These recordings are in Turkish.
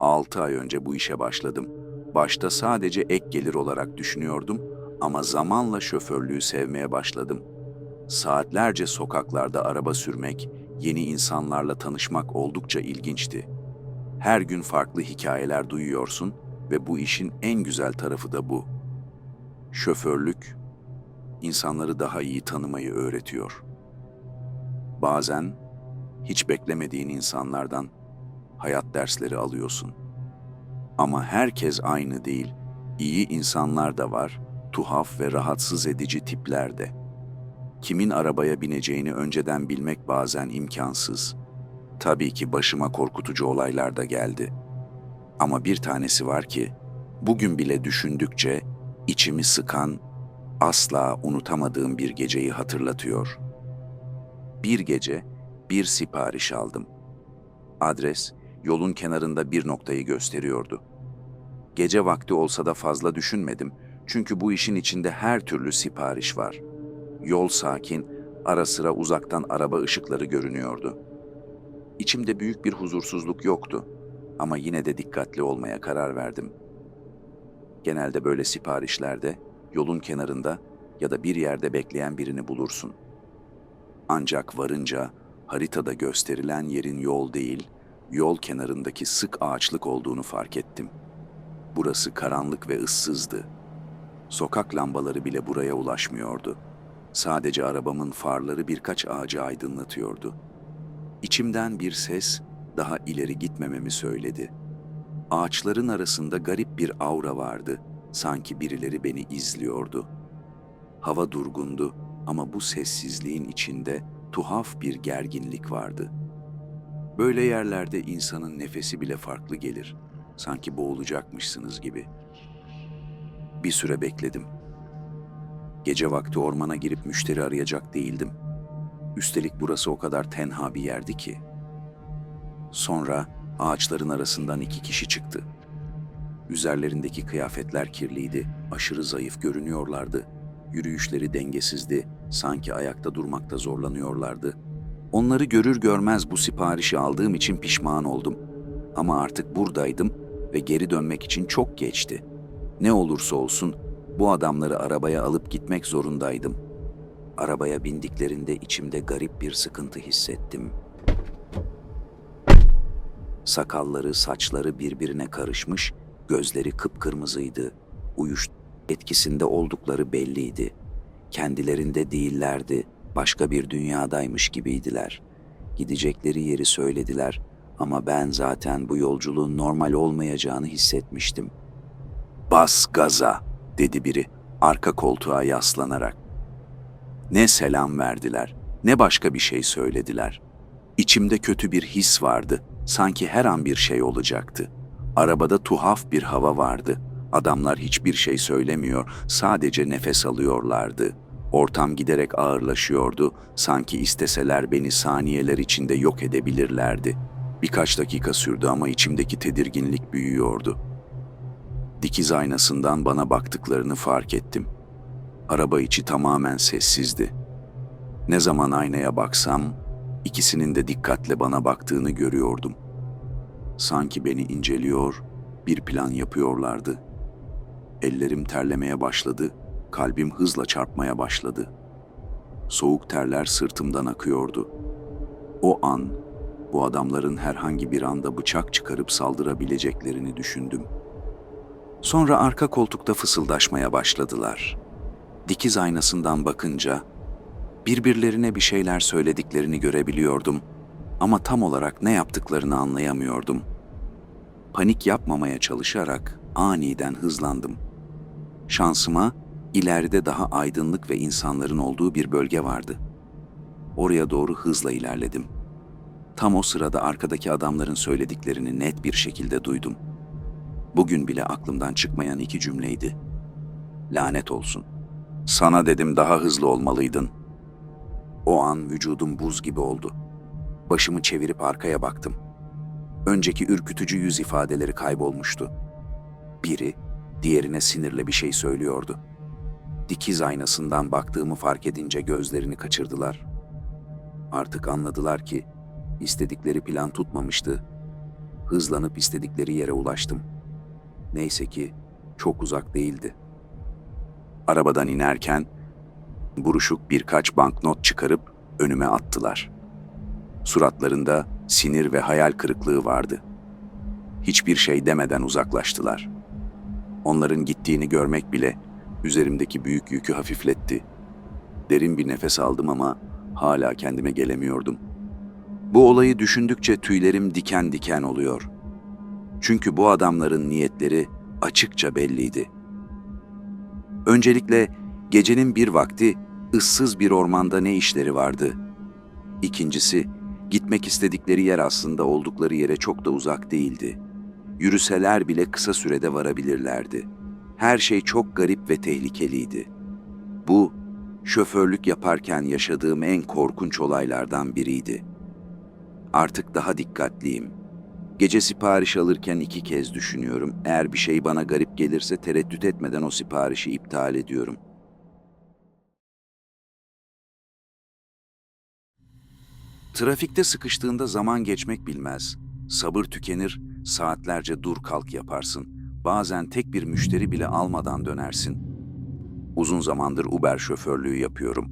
6 ay önce bu işe başladım. Başta sadece ek gelir olarak düşünüyordum ama zamanla şoförlüğü sevmeye başladım. Saatlerce sokaklarda araba sürmek, yeni insanlarla tanışmak oldukça ilginçti. Her gün farklı hikayeler duyuyorsun ve bu işin en güzel tarafı da bu. Şoförlük, insanları daha iyi tanımayı öğretiyor. Bazen hiç beklemediğin insanlardan hayat dersleri alıyorsun. Ama herkes aynı değil. İyi insanlar da var, tuhaf ve rahatsız edici tipler de. Kimin arabaya bineceğini önceden bilmek bazen imkansız. Tabii ki başıma korkutucu olaylar da geldi. Ama bir tanesi var ki, bugün bile düşündükçe içimi sıkan, asla unutamadığım bir geceyi hatırlatıyor. Bir gece bir sipariş aldım. Adres yolun kenarında bir noktayı gösteriyordu. Gece vakti olsa da fazla düşünmedim çünkü bu işin içinde her türlü sipariş var. Yol sakin, ara sıra uzaktan araba ışıkları görünüyordu. İçimde büyük bir huzursuzluk yoktu ama yine de dikkatli olmaya karar verdim. Genelde böyle siparişlerde yolun kenarında ya da bir yerde bekleyen birini bulursun. Ancak varınca haritada gösterilen yerin yol değil, yol kenarındaki sık ağaçlık olduğunu fark ettim. Burası karanlık ve ıssızdı. Sokak lambaları bile buraya ulaşmıyordu. Sadece arabamın farları birkaç ağacı aydınlatıyordu. İçimden bir ses daha ileri gitmememi söyledi. Ağaçların arasında garip bir aura vardı. Sanki birileri beni izliyordu. Hava durgundu ama bu sessizliğin içinde tuhaf bir gerginlik vardı. Böyle yerlerde insanın nefesi bile farklı gelir. Sanki boğulacakmışsınız gibi. Bir süre bekledim. Gece vakti ormana girip müşteri arayacak değildim. Üstelik burası o kadar tenha bir yerdi ki. Sonra ağaçların arasından iki kişi çıktı. Üzerlerindeki kıyafetler kirliydi, aşırı zayıf görünüyorlardı. Yürüyüşleri dengesizdi, sanki ayakta durmakta zorlanıyorlardı. Onları görür görmez bu siparişi aldığım için pişman oldum. Ama artık buradaydım ve geri dönmek için çok geçti. Ne olursa olsun bu adamları arabaya alıp gitmek zorundaydım. Arabaya bindiklerinde içimde garip bir sıkıntı hissettim. Sakalları, saçları birbirine karışmış, gözleri kıpkırmızıydı. Uyuş etkisinde oldukları belliydi. Kendilerinde değillerdi, başka bir dünyadaymış gibiydiler. Gidecekleri yeri söylediler ama ben zaten bu yolculuğun normal olmayacağını hissetmiştim. Bas gaza, dedi biri arka koltuğa yaslanarak. Ne selam verdiler, ne başka bir şey söylediler. İçimde kötü bir his vardı, sanki her an bir şey olacaktı. Arabada tuhaf bir hava vardı. Adamlar hiçbir şey söylemiyor, sadece nefes alıyorlardı. Ortam giderek ağırlaşıyordu, sanki isteseler beni saniyeler içinde yok edebilirlerdi. Birkaç dakika sürdü ama içimdeki tedirginlik büyüyordu. Dikiz aynasından bana baktıklarını fark ettim. Araba içi tamamen sessizdi. Ne zaman aynaya baksam, ikisinin de dikkatle bana baktığını görüyordum. Sanki beni inceliyor, bir plan yapıyorlardı. Ellerim terlemeye başladı, kalbim hızla çarpmaya başladı. Soğuk terler sırtımdan akıyordu. O an, bu adamların herhangi bir anda bıçak çıkarıp saldırabileceklerini düşündüm. Sonra arka koltukta fısıldaşmaya başladılar. Dikiz aynasından bakınca birbirlerine bir şeyler söylediklerini görebiliyordum ama tam olarak ne yaptıklarını anlayamıyordum. Panik yapmamaya çalışarak aniden hızlandım. Şansıma ileride daha aydınlık ve insanların olduğu bir bölge vardı. Oraya doğru hızla ilerledim. Tam o sırada arkadaki adamların söylediklerini net bir şekilde duydum. Bugün bile aklımdan çıkmayan iki cümleydi. Lanet olsun. Sana dedim daha hızlı olmalıydın. O an vücudum buz gibi oldu. Başımı çevirip arkaya baktım. Önceki ürkütücü yüz ifadeleri kaybolmuştu. Biri diğerine sinirle bir şey söylüyordu. Dikiz aynasından baktığımı fark edince gözlerini kaçırdılar. Artık anladılar ki istedikleri plan tutmamıştı. hızlanıp istedikleri yere ulaştım. Neyse ki çok uzak değildi. Arabadan inerken buruşuk birkaç banknot çıkarıp önüme attılar. Suratlarında sinir ve hayal kırıklığı vardı. Hiçbir şey demeden uzaklaştılar. Onların gittiğini görmek bile üzerimdeki büyük yükü hafifletti. Derin bir nefes aldım ama hala kendime gelemiyordum. Bu olayı düşündükçe tüylerim diken diken oluyor. Çünkü bu adamların niyetleri açıkça belliydi. Öncelikle gecenin bir vakti ıssız bir ormanda ne işleri vardı? İkincisi, gitmek istedikleri yer aslında oldukları yere çok da uzak değildi. Yürüseler bile kısa sürede varabilirlerdi. Her şey çok garip ve tehlikeliydi. Bu, şoförlük yaparken yaşadığım en korkunç olaylardan biriydi. Artık daha dikkatliyim. Gece sipariş alırken iki kez düşünüyorum. Eğer bir şey bana garip gelirse tereddüt etmeden o siparişi iptal ediyorum. Trafikte sıkıştığında zaman geçmek bilmez. Sabır tükenir, saatlerce dur kalk yaparsın. Bazen tek bir müşteri bile almadan dönersin. Uzun zamandır Uber şoförlüğü yapıyorum.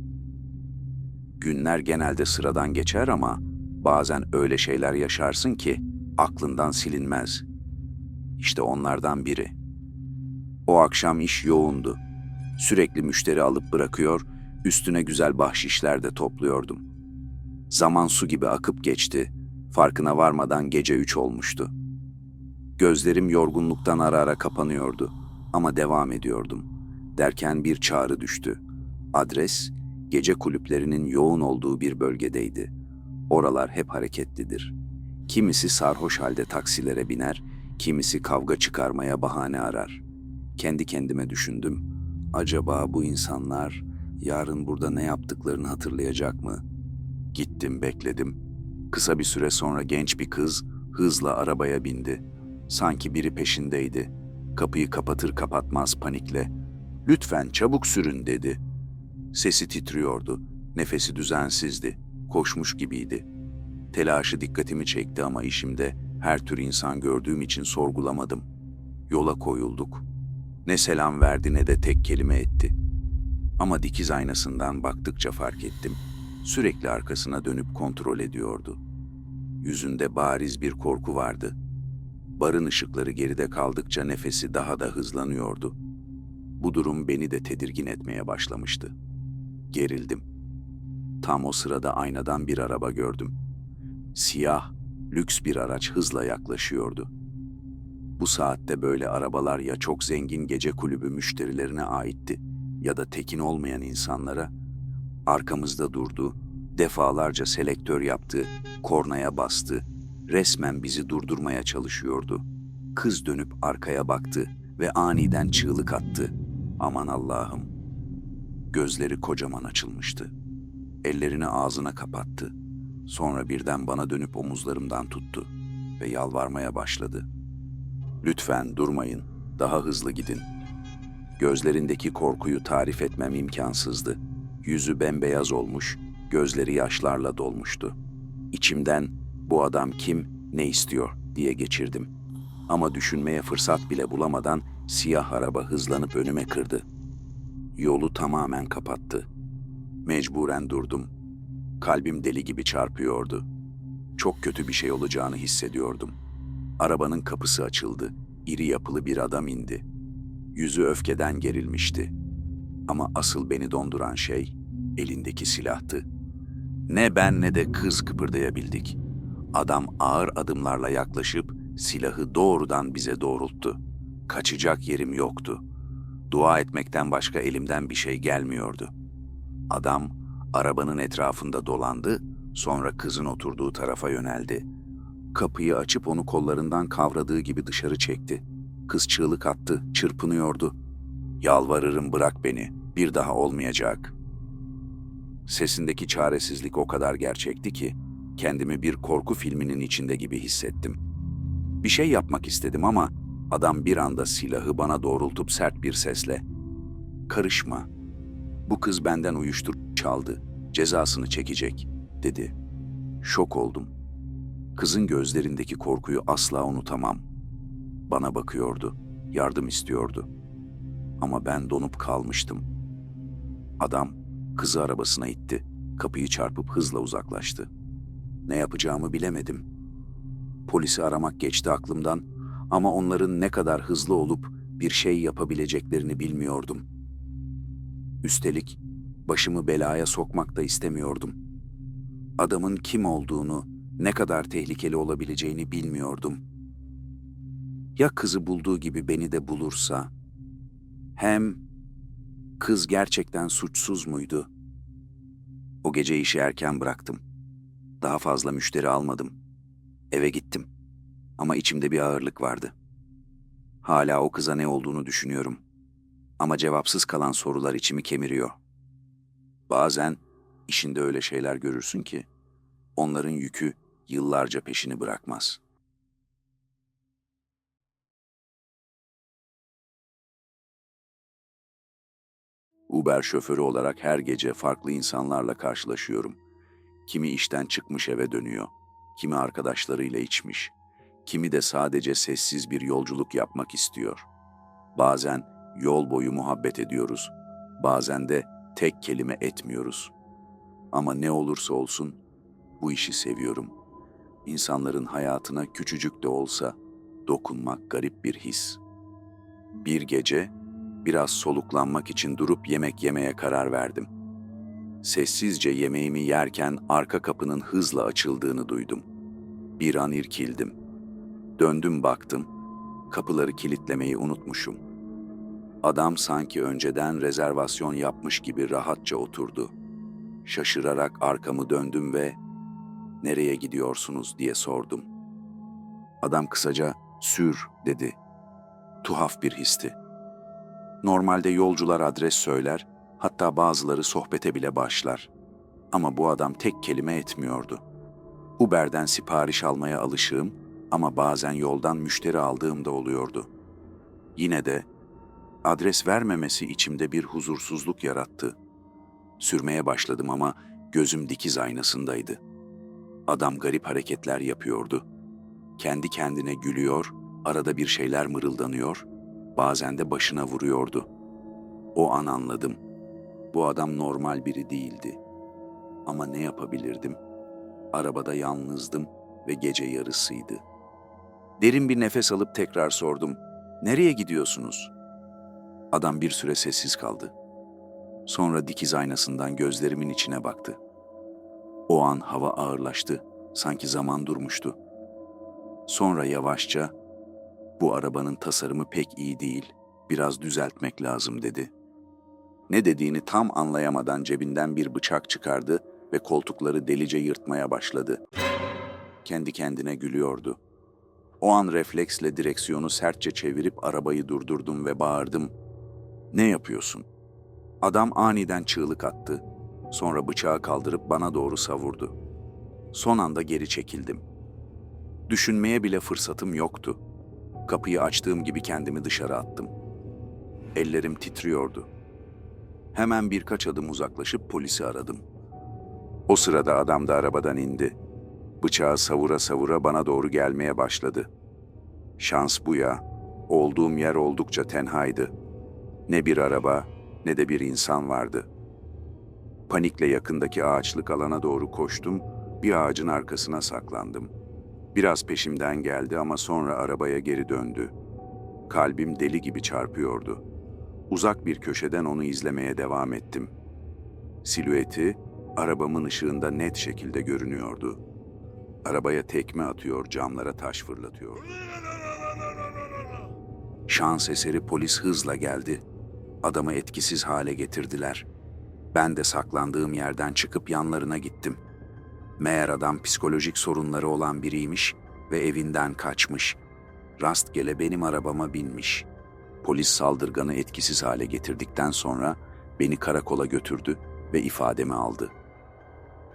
Günler genelde sıradan geçer ama bazen öyle şeyler yaşarsın ki aklından silinmez. İşte onlardan biri. O akşam iş yoğundu. Sürekli müşteri alıp bırakıyor, üstüne güzel bahşişler de topluyordum. Zaman su gibi akıp geçti. Farkına varmadan gece üç olmuştu. Gözlerim yorgunluktan ara ara kapanıyordu ama devam ediyordum. Derken bir çağrı düştü. Adres, gece kulüplerinin yoğun olduğu bir bölgedeydi. Oralar hep hareketlidir. Kimisi sarhoş halde taksilere biner, kimisi kavga çıkarmaya bahane arar. Kendi kendime düşündüm. Acaba bu insanlar yarın burada ne yaptıklarını hatırlayacak mı? Gittim, bekledim. Kısa bir süre sonra genç bir kız hızla arabaya bindi. Sanki biri peşindeydi. Kapıyı kapatır kapatmaz panikle "Lütfen çabuk sürün." dedi. Sesi titriyordu. Nefesi düzensizdi. Koşmuş gibiydi. Telaşı dikkatimi çekti ama işimde her tür insan gördüğüm için sorgulamadım. Yola koyulduk. Ne selam verdi ne de tek kelime etti. Ama dikiz aynasından baktıkça fark ettim. Sürekli arkasına dönüp kontrol ediyordu. Yüzünde bariz bir korku vardı. Barın ışıkları geride kaldıkça nefesi daha da hızlanıyordu. Bu durum beni de tedirgin etmeye başlamıştı. Gerildim. Tam o sırada aynadan bir araba gördüm. Siyah, lüks bir araç hızla yaklaşıyordu. Bu saatte böyle arabalar ya çok zengin gece kulübü müşterilerine aitti ya da tekin olmayan insanlara. Arkamızda durdu, defalarca selektör yaptı, kornaya bastı, resmen bizi durdurmaya çalışıyordu. Kız dönüp arkaya baktı ve aniden çığlık attı. Aman Allah'ım. Gözleri kocaman açılmıştı. Ellerini ağzına kapattı. Sonra birden bana dönüp omuzlarımdan tuttu ve yalvarmaya başladı. Lütfen durmayın, daha hızlı gidin. Gözlerindeki korkuyu tarif etmem imkansızdı. Yüzü bembeyaz olmuş, gözleri yaşlarla dolmuştu. İçimden bu adam kim, ne istiyor diye geçirdim. Ama düşünmeye fırsat bile bulamadan siyah araba hızlanıp önüme kırdı. Yolu tamamen kapattı. Mecburen durdum. Kalbim deli gibi çarpıyordu. Çok kötü bir şey olacağını hissediyordum. Arabanın kapısı açıldı. İri yapılı bir adam indi. Yüzü öfkeden gerilmişti. Ama asıl beni donduran şey elindeki silahtı. Ne ben ne de kız kıpırdayabildik. Adam ağır adımlarla yaklaşıp silahı doğrudan bize doğrulttu. Kaçacak yerim yoktu. Dua etmekten başka elimden bir şey gelmiyordu. Adam arabanın etrafında dolandı, sonra kızın oturduğu tarafa yöneldi. Kapıyı açıp onu kollarından kavradığı gibi dışarı çekti. Kız çığlık attı, çırpınıyordu. Yalvarırım bırak beni, bir daha olmayacak. Sesindeki çaresizlik o kadar gerçekti ki kendimi bir korku filminin içinde gibi hissettim. Bir şey yapmak istedim ama adam bir anda silahı bana doğrultup sert bir sesle "Karışma. Bu kız benden uyuşturucu çaldı. Cezasını çekecek." dedi. Şok oldum. Kızın gözlerindeki korkuyu asla unutamam. Bana bakıyordu, yardım istiyordu. Ama ben donup kalmıştım. Adam kızı arabasına itti, kapıyı çarpıp hızla uzaklaştı. Ne yapacağımı bilemedim. Polisi aramak geçti aklımdan ama onların ne kadar hızlı olup bir şey yapabileceklerini bilmiyordum. Üstelik başımı belaya sokmak da istemiyordum. Adamın kim olduğunu, ne kadar tehlikeli olabileceğini bilmiyordum. Ya kızı bulduğu gibi beni de bulursa? Hem kız gerçekten suçsuz muydu? O gece işi erken bıraktım. Daha fazla müşteri almadım. Eve gittim. Ama içimde bir ağırlık vardı. Hala o kıza ne olduğunu düşünüyorum. Ama cevapsız kalan sorular içimi kemiriyor. Bazen işinde öyle şeyler görürsün ki onların yükü yıllarca peşini bırakmaz. Uber şoförü olarak her gece farklı insanlarla karşılaşıyorum. Kimi işten çıkmış eve dönüyor, kimi arkadaşlarıyla içmiş, kimi de sadece sessiz bir yolculuk yapmak istiyor. Bazen yol boyu muhabbet ediyoruz, bazen de tek kelime etmiyoruz. Ama ne olursa olsun bu işi seviyorum. İnsanların hayatına küçücük de olsa dokunmak garip bir his. Bir gece biraz soluklanmak için durup yemek yemeye karar verdim. Sessizce yemeğimi yerken arka kapının hızla açıldığını duydum. Bir an irkildim. Döndüm baktım. Kapıları kilitlemeyi unutmuşum. Adam sanki önceden rezervasyon yapmış gibi rahatça oturdu. Şaşırarak arkamı döndüm ve "Nereye gidiyorsunuz?" diye sordum. Adam kısaca "Sür." dedi. Tuhaf bir histi. Normalde yolcular adres söyler, hatta bazıları sohbete bile başlar. Ama bu adam tek kelime etmiyordu. Uber'den sipariş almaya alışığım ama bazen yoldan müşteri aldığım da oluyordu. Yine de adres vermemesi içimde bir huzursuzluk yarattı. Sürmeye başladım ama gözüm dikiz aynasındaydı. Adam garip hareketler yapıyordu. Kendi kendine gülüyor, arada bir şeyler mırıldanıyor, bazen de başına vuruyordu. O an anladım. Bu adam normal biri değildi. Ama ne yapabilirdim? Arabada yalnızdım ve gece yarısıydı. Derin bir nefes alıp tekrar sordum. Nereye gidiyorsunuz? Adam bir süre sessiz kaldı. Sonra dikiz aynasından gözlerimin içine baktı. O an hava ağırlaştı, sanki zaman durmuştu. Sonra yavaşça, bu arabanın tasarımı pek iyi değil, biraz düzeltmek lazım dedi. Ne dediğini tam anlayamadan cebinden bir bıçak çıkardı ve koltukları delice yırtmaya başladı. Kendi kendine gülüyordu. O an refleksle direksiyonu sertçe çevirip arabayı durdurdum ve bağırdım. Ne yapıyorsun? Adam aniden çığlık attı. Sonra bıçağı kaldırıp bana doğru savurdu. Son anda geri çekildim. Düşünmeye bile fırsatım yoktu. Kapıyı açtığım gibi kendimi dışarı attım. Ellerim titriyordu. Hemen birkaç adım uzaklaşıp polisi aradım. O sırada adam da arabadan indi. Bıçağı savura savura bana doğru gelmeye başladı. Şans bu ya. Olduğum yer oldukça tenhaydı. Ne bir araba ne de bir insan vardı. Panikle yakındaki ağaçlık alana doğru koştum, bir ağacın arkasına saklandım. Biraz peşimden geldi ama sonra arabaya geri döndü. Kalbim deli gibi çarpıyordu. Uzak bir köşeden onu izlemeye devam ettim. Silüeti arabamın ışığında net şekilde görünüyordu. Arabaya tekme atıyor, camlara taş fırlatıyor. Şans eseri polis hızla geldi. Adamı etkisiz hale getirdiler. Ben de saklandığım yerden çıkıp yanlarına gittim. Meğer adam psikolojik sorunları olan biriymiş ve evinden kaçmış. Rastgele benim arabama binmiş. Polis saldırganı etkisiz hale getirdikten sonra beni karakola götürdü ve ifademi aldı.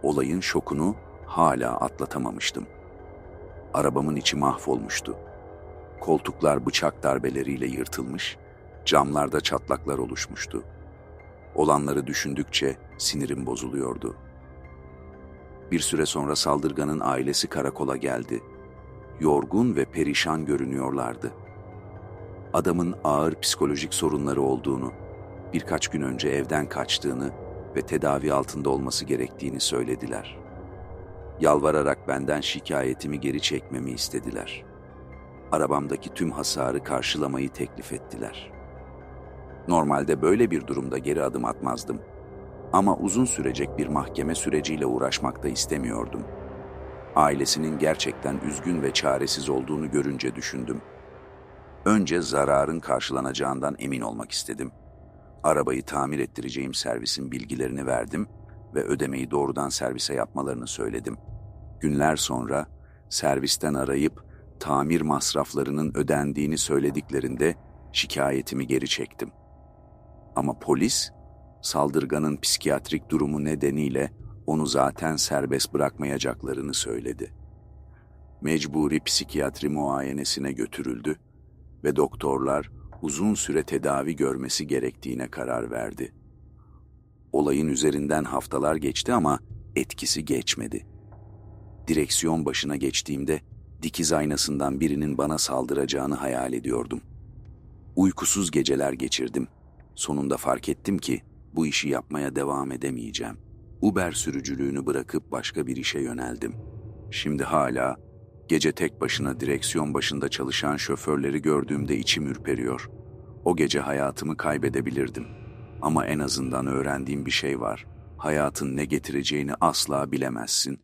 Olayın şokunu hala atlatamamıştım. Arabamın içi mahvolmuştu. Koltuklar bıçak darbeleriyle yırtılmış, camlarda çatlaklar oluşmuştu. Olanları düşündükçe sinirim bozuluyordu. Bir süre sonra saldırganın ailesi karakola geldi. Yorgun ve perişan görünüyorlardı. Adamın ağır psikolojik sorunları olduğunu, birkaç gün önce evden kaçtığını ve tedavi altında olması gerektiğini söylediler. Yalvararak benden şikayetimi geri çekmemi istediler. Arabamdaki tüm hasarı karşılamayı teklif ettiler. Normalde böyle bir durumda geri adım atmazdım. Ama uzun sürecek bir mahkeme süreciyle uğraşmak da istemiyordum. Ailesinin gerçekten üzgün ve çaresiz olduğunu görünce düşündüm. Önce zararın karşılanacağından emin olmak istedim. Arabayı tamir ettireceğim servisin bilgilerini verdim ve ödemeyi doğrudan servise yapmalarını söyledim. Günler sonra servisten arayıp tamir masraflarının ödendiğini söylediklerinde şikayetimi geri çektim. Ama polis saldırganın psikiyatrik durumu nedeniyle onu zaten serbest bırakmayacaklarını söyledi. Mecburi psikiyatri muayenesine götürüldü ve doktorlar uzun süre tedavi görmesi gerektiğine karar verdi. Olayın üzerinden haftalar geçti ama etkisi geçmedi. Direksiyon başına geçtiğimde dikiz aynasından birinin bana saldıracağını hayal ediyordum. Uykusuz geceler geçirdim. Sonunda fark ettim ki bu işi yapmaya devam edemeyeceğim. Uber sürücülüğünü bırakıp başka bir işe yöneldim. Şimdi hala gece tek başına direksiyon başında çalışan şoförleri gördüğümde içim ürperiyor. O gece hayatımı kaybedebilirdim. Ama en azından öğrendiğim bir şey var. Hayatın ne getireceğini asla bilemezsin